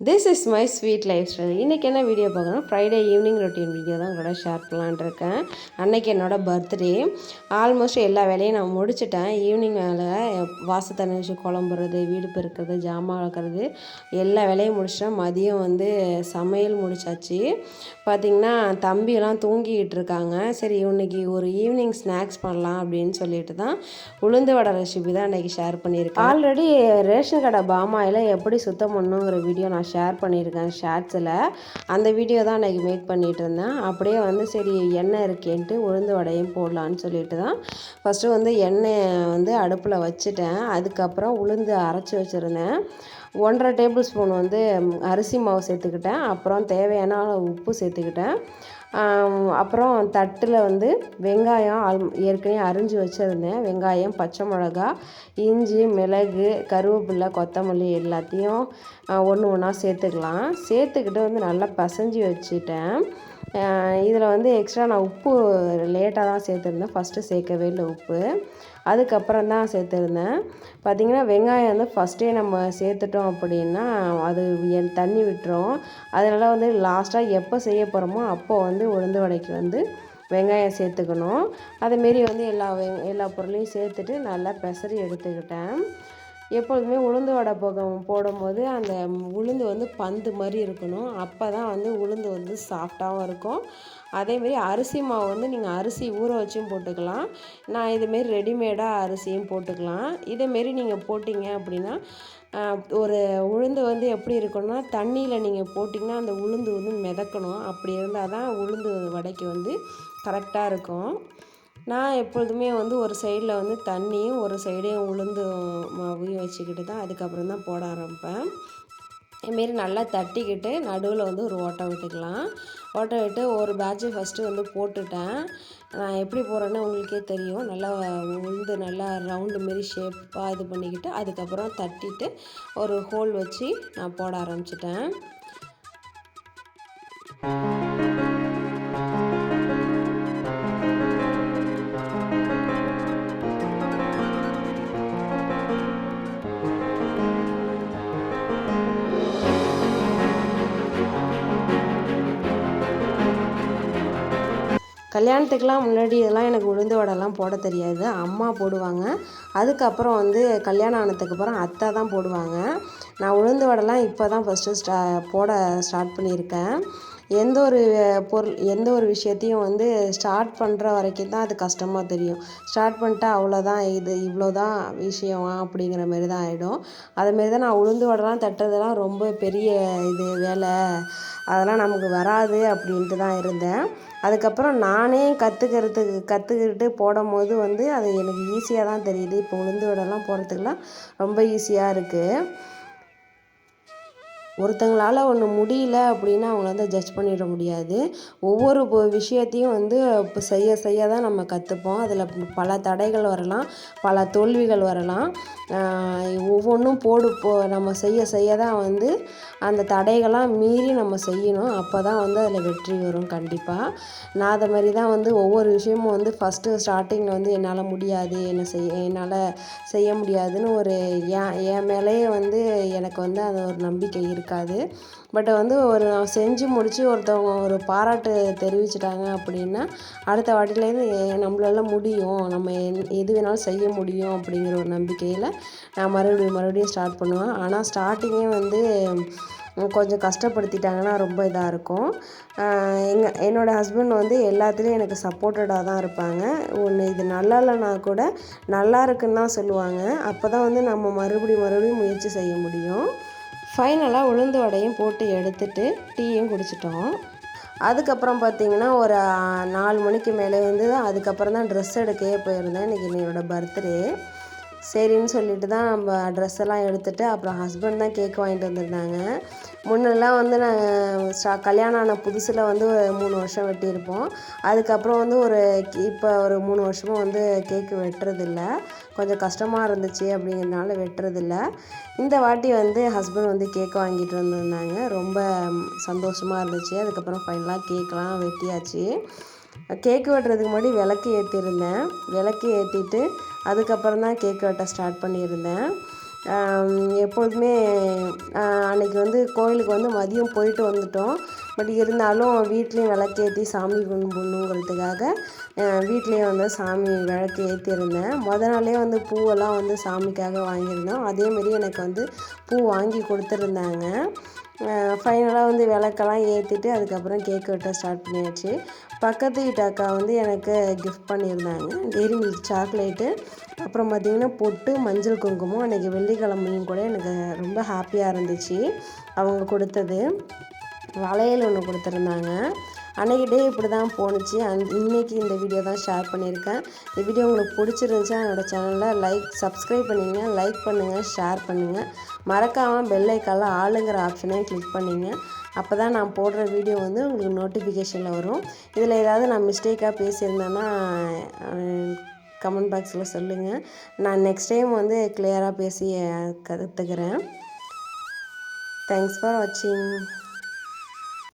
This is my sweet life style இன்றைக்கி என்ன video பார்க்கணும் ஃப்ரைடே ஈவினிங் ரொட்டீன் வீடியோ தான் கூட ஷேர் பண்ணலான்னு இருக்கேன். அன்னைக்கு என்னோடய பர்த்டே ஆல்மோஸ்ட் எல்லா வேலையும் நான் முடிச்சிட்டேன். ஈவினிங் வேலை வாச தண்ணி வச்சு குழம்புறது வீடு பெருக்கிறது ஜாமான் வளர்க்குறது எல்லா வேலையும் முடிச்சிட்டேன். மதியம் வந்து சமையல் முடிச்சாச்சு. பார்த்திங்கன்னா தம்பியெல்லாம் தூங்கிக்கிட்டு இருக்காங்க. சரி இன்றைக்கி ஒரு ஈவினிங் ஸ்நாக்ஸ் பண்ணலாம் அப்படின்னு சொல்லிட்டு தான் உளுந்து வடை ரெசிபி தான் அன்றைக்கி ஷேர் பண்ணியிருக்கேன். ஆல்ரெடி ரேஷன் கடை பாமாயில் எப்படி சுத்தம் பண்ணுங்கிற வீடியோ நான் ஷேர் பண்ணியிருக்கேன் ஷார்ட்ஸில் அந்த வீடியோ தான் அன்னைக்கு மேக் பண்ணிகிட்டு இருந்தேன் அப்படியே வந்து சரி எண்ணெய் இருக்கேன்ட்டு உளுந்து வடையும் போடலான்னு சொல்லிட்டு தான். ஃபஸ்ட்டு வந்து எண்ணெயை வந்து அடுப்பில் வச்சுட்டேன். அதுக்கப்புறம் உளுந்து அரைச்சி வச்சுருந்தேன். ஒன்றரை டேபிள் ஸ்பூன் வந்து அரிசி மாவு சேர்த்துக்கிட்டேன். அப்புறம் தேவையான உப்பு சேர்த்துக்கிட்டேன். அப்புறம் தட்டில் வந்து வெங்காயம் ஆல் ஏற்கனவே அரிஞ்சு வச்சுருந்தேன். வெங்காயம் பச்சை மிளகா இஞ்சி மிளகு கருவேப்பிலை கொத்தமல்லி எல்லாத்தையும் ஒன்று ஒன்றா சேர்த்துக்கலாம். சேர்த்துக்கிட்டு வந்து நல்லா பசைஞ்சு வச்சுட்டேன். இதில் வந்து எக்ஸ்ட்ரா நான் உப்பு லேட்டாக தான் சேர்த்துருந்தேன். ஃபஸ்ட்டு சேர்க்கவே இல்லை உப்பு. அதுக்கப்புறம் தான் சேர்த்துருந்தேன். பார்த்திங்கன்னா வெங்காயம் வந்து ஃபஸ்ட்டே நம்ம சேர்த்துட்டோம் அப்படின்னா அது என் தண்ணி விட்டுரும். அதனால் வந்து லாஸ்ட்டாக எப்போ செய்ய போகிறோமோ அப்போ வந்து உளுந்து வடைக்கு வந்து வெங்காயம் சேர்த்துக்கணும். அதேமாரி வந்து எல்லா வெ எல்லா பொருளையும் சேர்த்துட்டு நல்லா பெசரி எடுத்துக்கிட்டேன். எப்பொழுதுமே உளுந்து வடை போக போடும்போது அந்த உளுந்து வந்து பந்து மாதிரி இருக்கணும். அப்போ தான் வந்து உளுந்து வந்து சாஃப்டாகவும் இருக்கும். அதேமாரி அரிசி மாவு வந்து நீங்கள் அரிசி ஊற வச்சும் போட்டுக்கலாம். நான் இதுமாரி ரெடிமேடாக அரிசியும் போட்டுக்கலாம். இதேமாரி நீங்கள் போட்டிங்க அப்படின்னா ஒரு உளுந்து வந்து எப்படி இருக்கணும்னா தண்ணியில் நீங்கள் போட்டிங்கன்னா அந்த உளுந்து வந்து மிதக்கணும். அப்படி இருந்தால் தான் உளுந்து வடைக்கு வந்து கரெக்டாக இருக்கும். நான் எப்பொழுதுமே வந்து ஒரு சைடில் வந்து தண்ணியும் ஒரு சைடையும் உளுந்து மாவையும் வச்சுக்கிட்டு தான் அதுக்கப்புறம் தான் போட ஆரம்பிப்பேன். இதுமாரி நல்லா தட்டிக்கிட்டு நடுவில் வந்து ஒரு ஓட்டை விட்டுக்கலாம். ஓட்டை விட்டு ஒரு பேட்சை ஃபஸ்ட்டு வந்து போட்டுட்டேன். நான் எப்படி போடுறேன்னு உங்களுக்கே தெரியும். நல்லா உளுந்து நல்லா ரவுண்டு மாரி ஷேப்பாக இது பண்ணிக்கிட்டு அதுக்கப்புறம் தட்டிட்டு ஒரு ஹோல் வச்சு நான் போட ஆரம்பிச்சிட்டேன். கல்யாணத்துக்கெலாம் முன்னாடி இதெல்லாம் எனக்கு உளுந்து வடைலாம் போட தெரியாது. அம்மா போடுவாங்க. அதுக்கப்புறம் வந்து கல்யாணம் ஆனதுக்கப்புறம் அத்தை தான் போடுவாங்க. நான் உளுந்து வடைலாம் இப்போ தான் ஃபஸ்ட்டு ஸ்டா போட ஸ்டார்ட் பண்ணியிருக்கேன். எந்த ஒரு பொருள் எந்த ஒரு விஷயத்தையும் வந்து ஸ்டார்ட் பண்ணுற வரைக்கும் தான் அது கஷ்டமாக தெரியும். ஸ்டார்ட் பண்ணிட்டா அவ்வளோதான் இது இவ்வளோ தான் விஷயம் அப்படிங்கிற மாரி தான் ஆகிடும் அதுமாரி தான் நான் உளுந்து வடைலாம் தட்டுறதெல்லாம் ரொம்ப பெரிய இது வேலை. அதெல்லாம் நமக்கு வராது அப்படின்ட்டு தான் இருந்தேன். அதுக்கப்புறம் நானே கற்றுக்கிறதுக்கு கற்றுக்கிட்டு போடும்போது வந்து அது எனக்கு ஈஸியாக தான் தெரியுது. இப்போ உளுந்து வடைலாம் போடுறதுக்குலாம் ரொம்ப ஈஸியாக இருக்குது ஒருத்தங்களால் ஒன்று முடியல அப்படின்னா அவங்கள வந்து ஜட்ஜ் பண்ணிட முடியாது. ஒவ்வொரு விஷயத்தையும் வந்து இப்போ செய்ய செய்ய தான் நம்ம கற்றுப்போம் அதில் பல தடைகள் வரலாம் பல தோல்விகள் வரலாம். ஒவ்வொன்றும் போடு போ நம்ம செய்ய செய்ய தான் வந்து அந்த தடைகளாம் மீறி நம்ம செய்யணும். அப்போ தான் வந்து அதில் வெற்றி வரும் கண்டிப்பாக நான் அதை மாதிரி தான் வந்து ஒவ்வொரு விஷயமும் வந்து ஃபஸ்ட்டு ஸ்டார்டிங்கில் வந்து என்னால் முடியாது என்னை செய்ய என்னால் செய்ய முடியாதுன்னு ஒரு என் என் மேலேயே வந்து எனக்கு வந்து அது ஒரு நம்பிக்கை இருக்குது இருக்காது. பட் வந்து ஒரு நான் செஞ்சு முடித்து ஒருத்தவங்க ஒரு பாராட்டு தெரிவிச்சிட்டாங்க அப்படின்னா அடுத்த வாட்டிலேருந்து நம்மளால முடியும். நம்ம எது வேணாலும் செய்ய முடியும் அப்படிங்கிற ஒரு நம்பிக்கையில் நான் மறுபடியும் மறுபடியும் ஸ்டார்ட் பண்ணுவேன். ஆனால் ஸ்டார்டிங்கே வந்து கொஞ்சம் கஷ்டப்படுத்திட்டாங்கன்னா ரொம்ப இதாக இருக்கும். எங்கள் என்னோடய ஹஸ்பண்ட் வந்து எல்லாத்துலேயும் எனக்கு சப்போர்ட்டடாக தான் இருப்பாங்க. ஒன்று இது நல்லா இல்லைனா கூட நல்லா இருக்குன்னு தான் சொல்லுவாங்க. அப்போ தான் வந்து நம்ம மறுபடியும் மறுபடியும் முயற்சி செய்ய முடியும். ஃபைனலாக உளுந்து வடையும் போட்டு எடுத்துட்டு டீயும் குடிச்சிட்டோம். அதுக்கப்புறம் பார்த்திங்கன்னா ஒரு நாலு மணிக்கு மேலே வந்து அதுக்கப்புறம் தான் ட்ரெஸ் எடுக்கவே போயிருந்தேன். இன்றைக்கி என்னோடய பர்த்டே சரின்னு சொல்லிட்டு தான் நம்ம ட்ரெஸ் எல்லாம் எடுத்துகிட்டு அப்புறம் ஹஸ்பண்ட் தான் கேக் வாங்கிட்டு வந்திருந்தாங்க. முன்னெல்லாம் வந்து நாங்கள் ஸ்டா கல்யாணம் ஆன புதுசில் வந்து மூணு வருஷம் வெட்டியிருப்போம். அதுக்கப்புறம் வந்து ஒரு இப்போ ஒரு மூணு வருஷமும் வந்து கேக்கு வெட்டுறதில்ல. கொஞ்சம் கஷ்டமாக இருந்துச்சு அப்படிங்கிறதுனால வெட்டுறதில்ல. இந்த வாட்டி வந்து ஹஸ்பண்ட் வந்து கேக் வாங்கிட்டு வந்திருந்தாங்க. ரொம்ப சந்தோஷமாக இருந்துச்சு. அதுக்கப்புறம் ஃபைனலாக கேக்கெலாம் வெட்டியாச்சு. கேக்கு வெட்டுறதுக்கு முன்னாடி விளக்கு ஏற்றிருந்தேன் விளக்கு ஏற்றிட்டு அதுக்கப்புறம் தான் கேக் வெட்ட ஸ்டார்ட் பண்ணியிருந்தேன். எப்போதுமே எப்பொழுதுமே அன்னைக்கு வந்து கோயிலுக்கு வந்து மதியம் போயிட்டு வந்துட்டோம். பட் இருந்தாலும் வீட்லேயும் விளக்கேற்றி சாமி கும்பிடணுங்கிறதுக்காக வீட்லேயும் வந்து சாமி விளக்கு ஏற்றிருந்தேன் முத நாளே வந்து பூவெல்லாம் வந்து சாமிக்காக வாங்கியிருந்தோம். அதேமாரி எனக்கு வந்து பூ வாங்கி கொடுத்துருந்தாங்க. ஃபைனலாக வந்து விளக்கெல்லாம் ஏற்றிட்டு அதுக்கப்புறம் கேக் வெட்ட ஸ்டார்ட் பண்ணியாச்சு. பக்கத்து வீட்டு அக்கா வந்து எனக்கு கிஃப்ட் பண்ணியிருந்தாங்க. டெய்ரி மில்க் சாக்லேட்டு அப்புறம் பார்த்திங்கன்னா பொட்டு மஞ்சள் குங்குமம் அன்றைக்கி வெள்ளிக்கிழமையும் கூட எனக்கு ரொம்ப ஹாப்பியாக இருந்துச்சு. அவங்க கொடுத்தது. வளையல் ஒன்று கொடுத்துருந்தாங்க. அன்றைக்கி டே இப்படி தான் போணுச்சு. அந் இன்றைக்கி இந்த வீடியோ தான் ஷேர் பண்ணியிருக்கேன். இந்த வீடியோ உங்களுக்கு பிடிச்சிருந்துச்சா என்னோடய சேனலில் லைக் சப்ஸ்கிரைப் பண்ணிங்க. லைக் பண்ணுங்கள் ஷேர் பண்ணுங்கள் மறக்காமல் பெல் ஐக்கானில் ஆளுங்கிற ஆப்ஷனையும் கிளிக் பண்ணிங்க. அப்போ தான் நான் போடுற வீடியோ வந்து உங்களுக்கு நோட்டிஃபிகேஷனில் வரும். இதில் ஏதாவது நான் மிஸ்டேக்காக பேசியிருந்தேன்னா கமெண்ட் பாக்ஸில் சொல்லுங்கள் நான் நெக்ஸ்ட் டைம் வந்து கிளியராக பேசி கற்றுக்கிறேன் தேங்க்ஸ் ஃபார் வாட்சிங்